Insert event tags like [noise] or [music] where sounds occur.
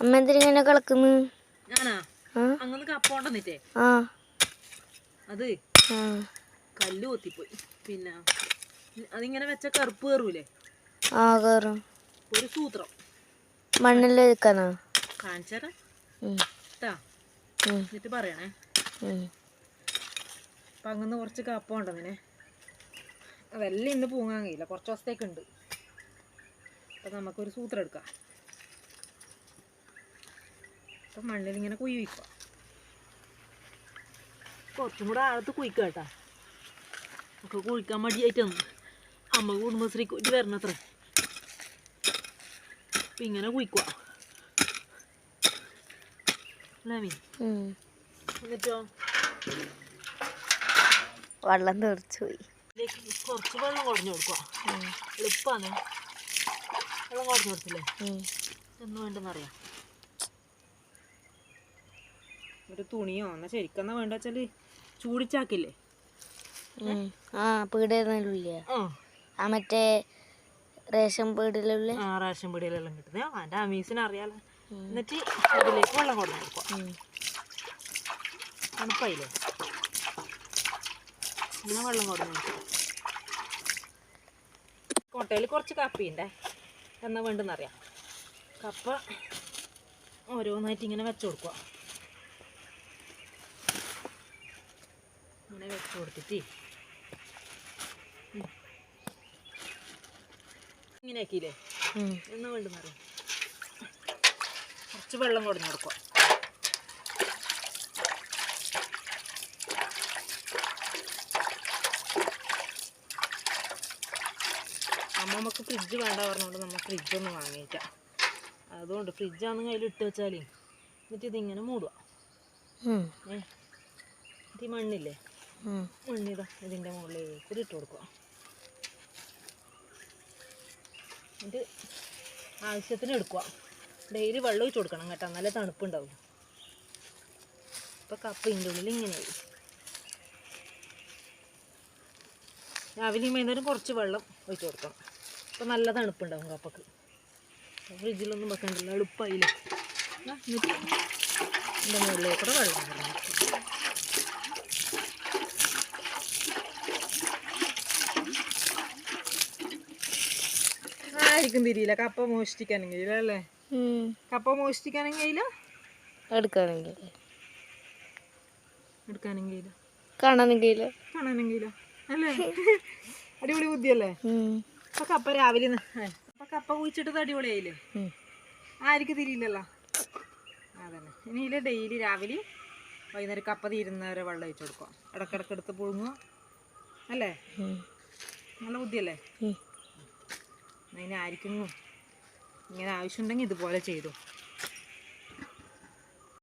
അമ്മ എന്തിനെ കളക്കുന്നു അങ്ങനെ കപ്പ കൊണ്ടുവന്നിട്ടേ ആ. അത് കല്ല് കൊത്തിപ്പോയി. പിന്നെ അതിങ്ങനെ വെച്ച കറുപ്പ് കയറൂലേ? ആ കയറും. ഒരു സൂത്രം. മണ്ണിൽ വെക്കാനാ കേട്ടാ എന്നിട്ട് പറയണേ. അപ്പം അങ്ങനെ കുറച്ച് കപ്പ കൊണ്ടുവന്നിനെ അതെല്ലാം ഇന്ന് പൂങ്ങാൻ കഴിയില്ല. കുറച്ച് ദിവസത്തേക്ക് ഉണ്ട്. അപ്പം നമുക്കൊരു സൂത്രം എടുക്കാം. അപ്പം മണ്ണിൽ ഇങ്ങനെ കുഴി വയ്ക്കുക. കുറച്ചും കൂടെ ആഴത്ത് കുഴിക്കുക കേട്ടാ. ഒക്കെ കുഴിക്കാൻ മടിയായിട്ടാണ്. അമ്മ കുടുംബശ്രീ കുറ്റി വരണത്ര. അപ്പം ഇങ്ങനെ കുഴിക്കുക. എന്നിട്ടോ? വെള്ളം തെറിച്ചു പോയി. കുറച്ച് വെള്ളം കുറഞ്ഞു കൊടുക്കുക. എളുപ്പമാണ് വെള്ളം കുറഞ്ഞു കൊടുത്തില്ലേ? എന്ന് വേണ്ടെന്നറിയാം. ഒരു തുണിയോ? എന്നാ ശരിക്കെന്നാ വേണ്ട വെച്ചാൽ ചൂടിച്ചാക്കില്ലേ ആ പീടിയെന്നില്ല ആ. മറ്റേ റേഷൻ പീടിലുള്ള ആ റേഷൻ പീടിയിലെല്ലാം കിട്ടുന്നത് അതിന്റെ അമീസിന് അറിയാലോ. എന്നിട്ട് അതിലേക്ക് വെള്ളം ഉം. തണുപ്പായില്ലേ? ഇങ്ങനെ വെള്ളം കൊടുക്കും കൊട്ടയിൽ കോട്ടയിൽ കുറച്ച് കപ്പിയുണ്ടേ? എന്നാ വേണ്ടെന്നറിയാം. കപ്പ ഓരോന്നായിട്ട് ഇങ്ങനെ വെച്ചു കൊടുക്കുക ഇങ്ങനെ വെച്ച് കൊടുത്തിട്ട്. ഇങ്ങനെ ആക്കിയില്ലേ ഉം. വേണ്ട വേണ്ടെന്നറിയാം കുറച്ച് വെള്ളം കൊടുന്നു കൊടുക്കുക നമുക്ക് ഫ്രിഡ്ജ് വേണ്ട പറഞ്ഞുകൊണ്ട് നമ്മൾ ഫ്രിഡ്ജൊന്നും വാങ്ങിയിട്ട അതുകൊണ്ട് ഫ്രിഡ്ജാന്ന് കയ്യിൽ ഇട്ട് വെച്ചാലേ എന്നിട്ട് ഇതിങ്ങനെ മൂടുക ഈ മണ്ണില്ലേ. മണ്ണിതാ ഇതിന്റെ മുകളിലേക്ക് ഇട്ട് കൊടുക്കുക. എന്നിട്ട് ആവശ്യത്തിന് എടുക്കുക. ഡെയിലി വെള്ളം ഒഴിച്ച് കൊടുക്കണം കേട്ടോ നല്ല തണുപ്പുണ്ടാവും. ഇപ്പം കപ്പ ഉള്ളിൽ ഇങ്ങനെയായി രാവിലെയും വൈകുന്നേരം കുറച്ച് വെള്ളം ഒഴിച്ച് കൊടുക്കണം. അപ്പോൾ നല്ല തണുപ്പുണ്ടാവും കപ്പക്ക്. ഫ്രിഡ്ജിലൊന്നും വെക്കണ്ടല്ലോ എളുപ്പമായില്ല എന്നിട്ട് ഇതിന്റെ മുകളിലേക്കൂടെ വെള്ളം ഇടണം. ആയിരിക്കും തിരിയില്ല. കപ്പ മോഷ്ടിക്കാനും കഴിയില്ല അല്ലേ കപ്പ മോഷ്ടിക്കാനും കഴിയില്ല എടുക്കുകയാണെങ്കിൽ എടുക്കാനും കഴിയില്ല കാണാനെങ്കിൽ കാണാനും കഴിയില്ല അല്ലേ? [laughs] അടിപൊളി ബുദ്ധിയല്ലേ? അപ്പൊ കപ്പ രാവിലെ അപ്പൊ കപ്പ കുഴിച്ചിട്ടത് അടിപൊളിയായില്ലേ? ആർക്ക് തിരിയില്ലല്ലോ? അതന്നെ. ഇനിയില്ല ഡെയിലി രാവിലെ വൈകുന്നേരം കപ്പ തീരുന്നവരെ വെള്ളം ഒഴിച്ചു കൊടുക്കുക. ഇടക്കിടക്ക് എടുത്ത് പുഴുങ്ങുക. അല്ലേ? നല്ല ബുദ്ധിയല്ലേ? അതിന് ആയിരിക്കുന്നു. ഇങ്ങനെ ആവശ്യമുണ്ടെങ്കിൽ ഇതുപോലെ ചെയ്തു.